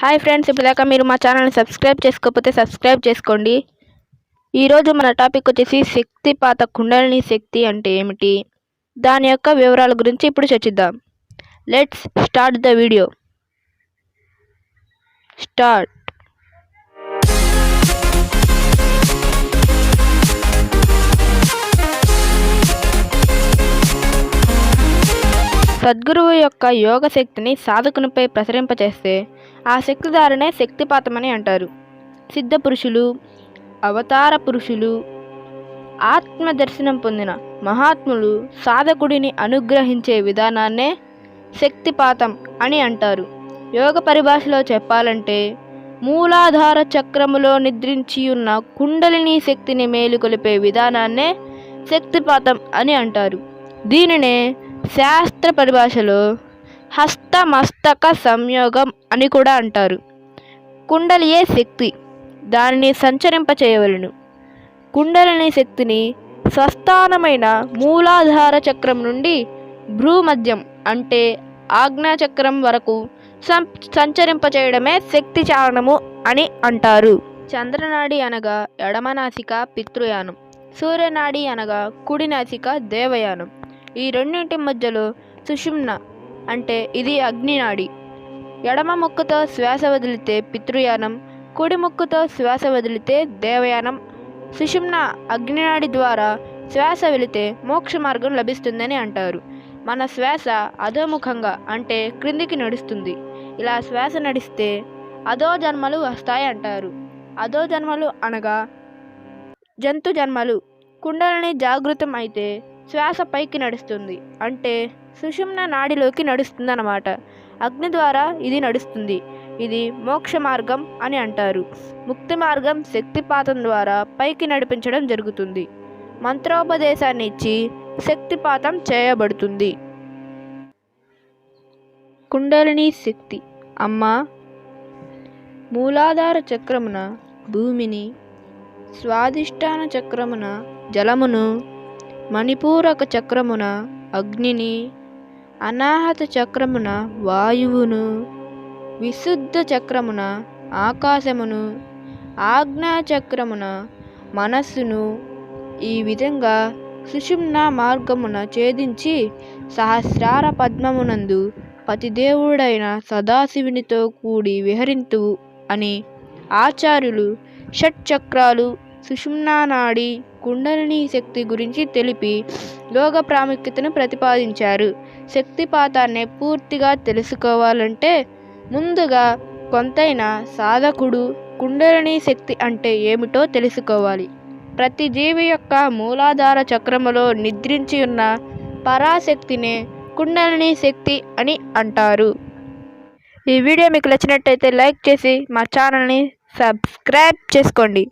Hi friends ఇప్పటిదాకా మీరు మా ఛానల్ని సబ్స్క్రైబ్ చేసుకోకపోతే సబ్స్క్రైబ్ చేసుకోండి. ఈరోజు మన టాపిక్ వచ్చేసి శక్తిపాత కుండలిని శక్తి అంటే ఏమిటి? దాని యొక్క వివరాల గురించి ఇప్పుడు చర్చిద్దాం. Let's start the video. Start. సద్గురువు యొక్క యోగ శక్తిని సాధకునిపై ప్రసరింపచేస్తే ఆ శక్తి శక్తిపాతమని అంటారు. సిద్ధ పురుషులు అవతార పురుషులు ఆత్మ దర్శనం పొందిన మహాత్ములు సాధకుడిని అనుగ్రహించే విధానాన్నే శక్తిపాతం అని అంటారు. యోగ పరిభాషలో చెప్పాలంటే మూలాధార చక్రములో నిద్రించి ఉన్న కుండలిని శక్తిని మేలుకొలిపే విధానాన్నే శక్తిపాతం అని అంటారు. దీనినే శాస్త్ర పరిభాషలో హస్తమస్తక సంయోగం అని కూడా అంటారు. కుండలియే శక్తి దానిని సంచరింపచేయవలను. కుండలిని శక్తిని స్వస్థానమైన మూలాధార చక్రం నుండి భ్రూమధ్యం అంటే ఆజ్ఞాచక్రం వరకు సం సంచరింపచేయడమే శక్తి చారణము అని అంటారు. చంద్రనాడి అనగా ఎడమనాసిక పితృయానం సూర్యనాడి అనగా కుడినాసిక దేవయానం. ఈ రెండింటి మధ్యలో సుషుమ్న అంటే ఇది అగ్నినాడి. ఎడమ ముక్కుతో శ్వాస వదిలితే పితృయానం కుడి ముక్కుతో శ్వాస వదిలితే దేవయానం. సుషుమ్న అగ్నినాడి ద్వారా శ్వాస వెళితే మోక్ష మార్గం లభిస్తుందని అంటారు. మన శ్వాస అధోముఖంగా అంటే క్రిందికి నడుస్తుంది. ఇలా శ్వాస నడిస్తే అధో జన్మలు వస్తాయి అంటారు. అధో జన్మలు అనగా జంతు జన్మలు కుండలని జాగృతం అయితే శ్వాస పైకి నడుస్తుంది. అంటే సుషుమ్న నాడిలోకి నడుస్తుంది అన్నమాట అగ్ని ద్వారా ఇది నడుస్తుంది. ఇది మోక్ష మార్గం అని అంటారు. ముక్తి మార్గం శక్తిపాతం ద్వారా పైకి నడిపించడం జరుగుతుంది. మంత్రోపదేశాన్ని ఇచ్చి శక్తిపాతం చేయబడుతుంది. కుండలిని శక్తి. అమ్మ మూలాధార చక్రమున భూమిని స్వాదిష్టాన చక్రమున జలమును మణిపూరక చక్రమున అగ్నిని అనాహత చక్రమున వాయువును విశుద్ధ చక్రమున ఆకాశమును ఆజ్ఞా చక్రమున మనస్సును ఈ విధంగా సుషుమ్న మార్గమున ఛేదించి సహస్రార పద్మమునందు పతిదేవుడైన సదాశివునితో కూడి విహరింతు అని ఆచార్యులు షట్ చక్రాలు సుషుమ్నా నాడి కుండలిని శక్తి గురించి తెలిపి యోగ ప్రాముఖ్యతను ప్రతిపాదించారు. శక్తిపాతాన్ని పూర్తిగా తెలుసుకోవాలంటే ముందుగా కొంతైనా సాధకుడు కుండలిని శక్తి అంటే ఏమిటో తెలుసుకోవాలి. ప్రతి జీవి యొక్క మూలాధార చక్రములో నిద్రించి ఉన్న పరాశక్తినే కుండలిని శక్తి అని అంటారు. ఈ వీడియో మీకు నచ్చినట్టయితే లైక్ చేసి మా ఛానల్ని సబ్స్క్రైబ్ చేసుకోండి.